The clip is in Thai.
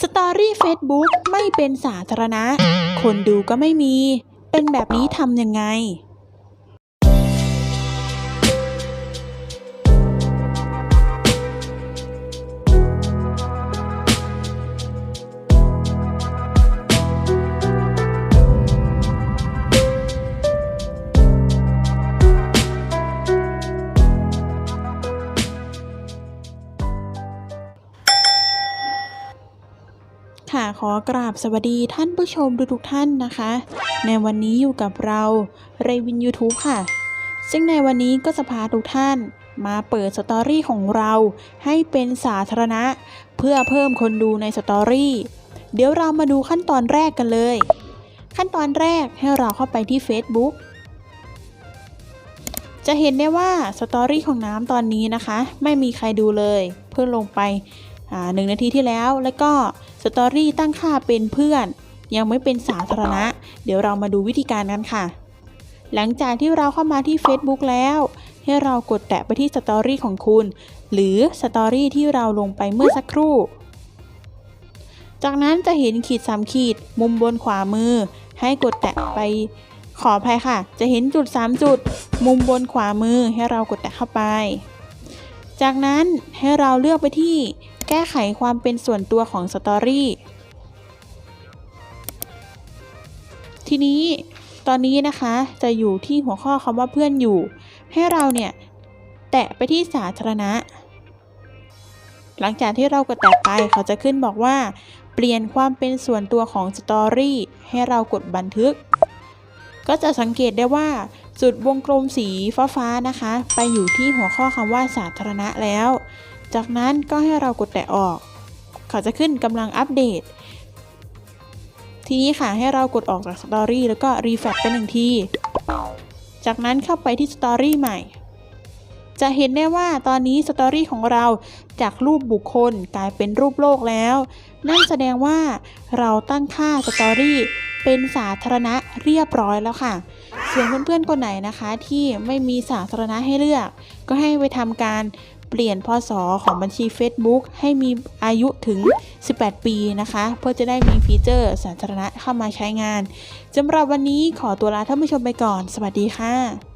สตอรี่เฟซบุ๊กไม่เป็นสาธารณะ คนดูก็ไม่มี เป็นแบบนี้ทำยังไง ค่ะขอกราบสวัสดีท่านผู้ชมทุกๆท่านนะคะ ในวันนี้อยู่กับเราเรวิน YouTube ค่ะ ซึ่งในวันนี้ก็จะพาทุกท่านมาเปิดสตอรี่ของเราให้เป็นสาธารณะ เพื่อเพิ่มคนดูในสตอรี่ เดี๋ยวเรามาดูขั้นตอนแรกกันเลย ขั้นตอนแรกให้เราเข้าไปที่ Facebook จะเห็นได้ว่าสตอรี่ของน้ำตอนนี้นะคะ ไม่มีใครดูเลย เพื่อลงไปหนึ่งนาทีที่แล้วแล้วก็ สตอรี่ตั้งค่าเป็นเพื่อน ยังไม่เป็นสาธารณะ เดี๋ยวเรามาดูวิธีการกันค่ะ หลังจากที่เราเข้ามาที่ Facebook แล้ว ให้เรากดแตะไปที่สตอรี่ของคุณ หรือสตอรี่ที่เราลงไปเมื่อสักครู่ จากนั้นจะเห็นขีดสามขีด มุมบนขวามือ ให้กดแตะไปขออภัยค่ะ จะเห็นจุด 3 จุด มุมบนขวามือให้เรากดแตะเข้าไป จากนั้นให้เราเลือกไปที่ แก้ไขความเป็นส่วนตัวของสตอรี่ทีนี้ตอนนี้นะคะจะอยู่ที่หัวข้อคำว่าเพื่อนอยู่ ให้เราเนี่ย แตะไปที่สาธารณะ หลังจากที่เรากดแตะไปเขาจะขึ้นบอกว่า เปลี่ยนความเป็นส่วนตัวของสตอรี่ให้เรากดบันทึก ก็จะสังเกตได้ว่า จุดวงกลมสีฟ้าๆนะคะ ไปอยู่ที่หัวข้อคำว่าสาธารณะแล้ว จากนั้นก็ให้เรากดแตะออก เขาจะขึ้นกำลังอัปเดต ทีนี้ค่ะให้เรากดออกจากสตอรี่แล้วก็รีแฟกไปหนึ่งที จากนั้นเข้าไปที่สตอรี่ใหม่ จะเห็นได้ว่าตอนนี้สตอรี่ของเราจากรูปบุคคลกลายเป็นรูปโลกแล้ว นั่นแสดงว่าเราตั้งค่าสตอรี่เป็นสาธารณะเรียบร้อยแล้วค่ะ ส่วนเพื่อนๆคนไหนนะคะที่ไม่มีสาธารณะให้เลือก ก็ให้ไปทำการ เปลี่ยนพศของบัญชี Facebook ให้มีอายุถึง 18 ปีนะคะ เพื่อจะได้มีฟีเจอร์สาธารณะเข้ามาใช้งานสำหรับวันนี้ขอตัวลาท่านผู้ชมไปก่อน สวัสดีค่ะ